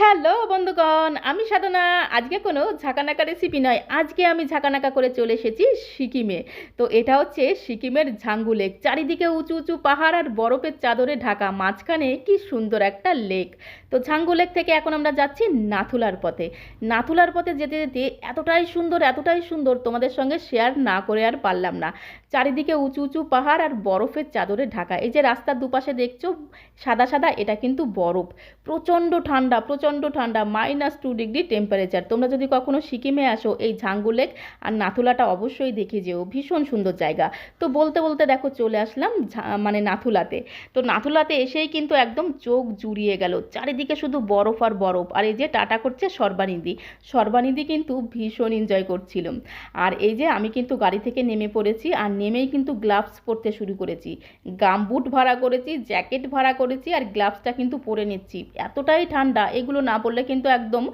Hello বন্ধুগণ, আমি সাধনা। আজকে কোনো ঝাঁকানাকা রেসিপি নয়। আজকে আমি ঝাঁকানাকা করে চলে এসেছি সিকিমে। তো এটা হচ্ছে সিকিমের ঝাঙ্গু লেক চারিদিকে উঁচু উঁচু পাহাড় আর বরফের চাদরে ঢাকা। মাঝখানে কি সুন্দর একটা লেক। তো ঝাঙ্গু লেক থেকে এখন আমরা যাচ্ছি নাথুলার পথে। নাথুলার পথে যেতে যেতে এতটাই সুন্দর এতটাই সুন্দর তোমাদের সঙ্গে শেয়ার না করে আর পারলাম না। চারিদিকে উঁচু উঁচু পাহাড় আর বরফের চাদরে ঢাকা। এই যে রাস্তার দুপাশে দেখছ, সাদা সাদা, এটা কিন্তু বরফ। প্রচণ্ড ঠান্ডা, প্রচণ্ড ঠান্ডা মাইনাস টু ডিগ্রি টেম্পারেচার তোমরা যদি কখনো সিকিমে আসো, এই ঝাঙ্গু লেক আর নাথুলাটা অবশ্যই দেখে যেও। ভীষণ সুন্দর জায়গা। তো বলতে বলতে দেখো, চলে আসলাম মানে নাথুলাতে। তো নাথুলাতে এসেই কিন্তু একদম চোখ জুড়িয়ে গেল। চারিদিকে শুধু বরফ আর বরফ। আর এই যে টাটা করছে সর্বানিধি। সর্বানিধি কিন্তু ভীষণ এনজয় করছিল। আর এই যে আমি কিন্তু গাড়ি থেকে নেমে পড়েছি আর নেমেই কিন্তু গ্লাভস পরতে শুরু করেছি। গামবুট ভাড়া করেছি জ্যাকেট ভাড়া করেছি আর গ্লাভসটা কিন্তু পরে নিচ্ছি। এতটাই ঠান্ডা, এগুলো না বললে কিন্তু একদম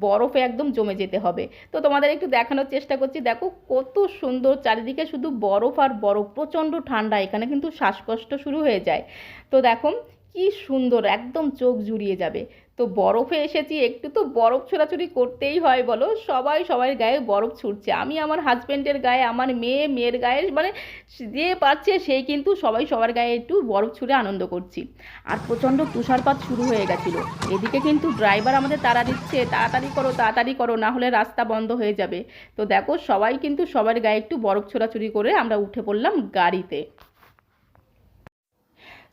বরফে একদম জমে যেতে হবে। তো তোমাদের একটু দেখানোর চেষ্টা করছি, দেখো কত সুন্দর চারিদিকে শুধু বরফ আর বরফ, প্রচণ্ড ঠান্ডা, এখানে কিন্তু শ্বাসকষ্ট শুরু হয়ে যায়। তো দেখো কি সুন্দর, একদম চোখ জুড়িয়ে যাবে। তো বরফে এসেছি, একটু তো বরফ ছোড়াছুড়ি করতেই হয় বলো। সবাই সবার গায়ে বরফ ছুটছে। আমি আমার হাজব্যান্ডের গায়ে, আমার মেয়ে, মেয়ের গায়ে মানে যে পারছে সেই কিন্তু সবাই সবার গায়ে একটু বরফ ছুঁড়ে আনন্দ করছি। আর প্রচণ্ড তুষারপাত শুরু হয়ে গেছিল। এদিকে কিন্তু ড্রাইভার আমাদের তাড়া দিচ্ছে, তাড়াতাড়ি করো তাড়াতাড়ি করো, না হলে রাস্তা বন্ধ হয়ে যাবে। তো দেখো, সবাই কিন্তু সবার গায়ে একটু বরফ ছোড়াছুড়ি করে আমরা উঠে পড়লাম গাড়িতে।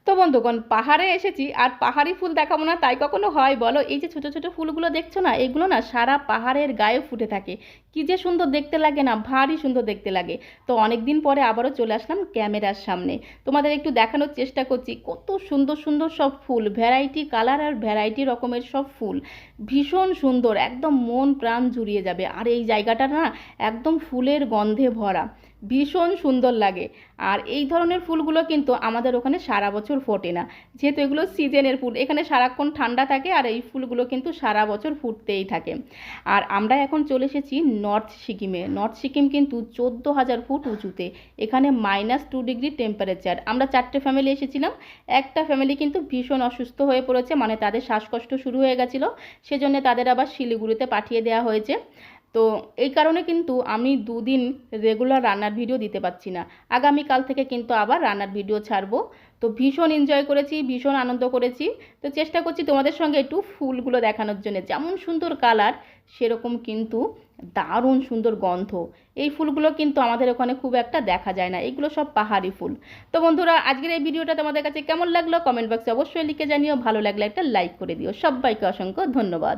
তো বন্ধুগণ পাহাড়ে এসেছি আর পাহাড়ি ফুল দেখাবো না, তাই কখনো হয়? বলো, এই যে ছোট ছোট ফুলগুলো দেখছ না, এগুলো না সারা পাহাড়ের গায়ে ফুটে থাকে। কি যে সুন্দর দেখতে লাগে না, ভারী সুন্দর দেখতে লাগে। তো অনেক দিন পরে আবারও চলে আসলাম ক্যামেরার সামনে। তোমাদের একটু দেখানোর চেষ্টা করছি, কত সুন্দর সুন্দর সব ফুল, ভ্যারাইটি কালার আর ভ্যারাইটি রকমের সব ফুল। ভীষণ সুন্দর, একদম মন প্রাণ জুড়িয়ে যাবে। আর এই জায়গাটা না একদম ফুলের গন্ধে ভরা। ভীষণ সুন্দর লাগে। আর এই ধরনের ফুলগুলো কিন্তু আমাদের ওখানে সারা বছর ফোটে না। যেহেতু এগুলো সিজনের ফুল, এখানে সারাক্ষণ ঠান্ডা থাকে আর এই ফুলগুলো কিন্তু সারা বছর ফুটতেই থাকে। আর আমরা এখন চলে এসেছি নর্থ সিকিমে। নর্থ সিকিম কিন্তু চোদ্দ হাজার ফুট উঁচুতে। এখানে মাইনাস টু ডিগ্রি টেম্পারেচার। আমরা চারটে ফ্যামিলি এসেছিলাম। একটা ফ্যামিলি কিন্তু ভীষণ অসুস্থ হয়ে পড়েছে মানে তাদের শ্বাসকষ্ট শুরু হয়ে গেছিল। সেজন্য তাদের আবার শিলিগুড়িতে পাঠিয়ে দেওয়া হয়েছে। তো এই কারণে কিন্তু আমি দুদিন রেগুলার রান্নার ভিডিও দিতে পারছি না। আগামীকাল থেকে কিন্তু আবার রান্নার ভিডিও ছাড়বো। তো ভীষণ এনজয় করেছি, ভীষণ আনন্দ করেছি। তো চেষ্টা করছি তোমাদের সঙ্গে একটু ফুলগুলো দেখানোর জন্য। যেমন সুন্দর কালার, সেরকম কিন্তু দারুণ সুন্দর গন্ধ। এই ফুলগুলো কিন্তু আমাদের ওখানে খুব একটা দেখা যায় না। এগুলো সব পাহাড়ি ফুল। তো বন্ধুরা, আজকের এই ভিডিওটা তোমাদের কাছে কেমন লাগল? কমেন্ট বক্সে অবশ্যই লিখে জানিও। ভালো লাগলে একটা লাইক করে দিও। সবাইকে অসংখ্য ধন্যবাদ।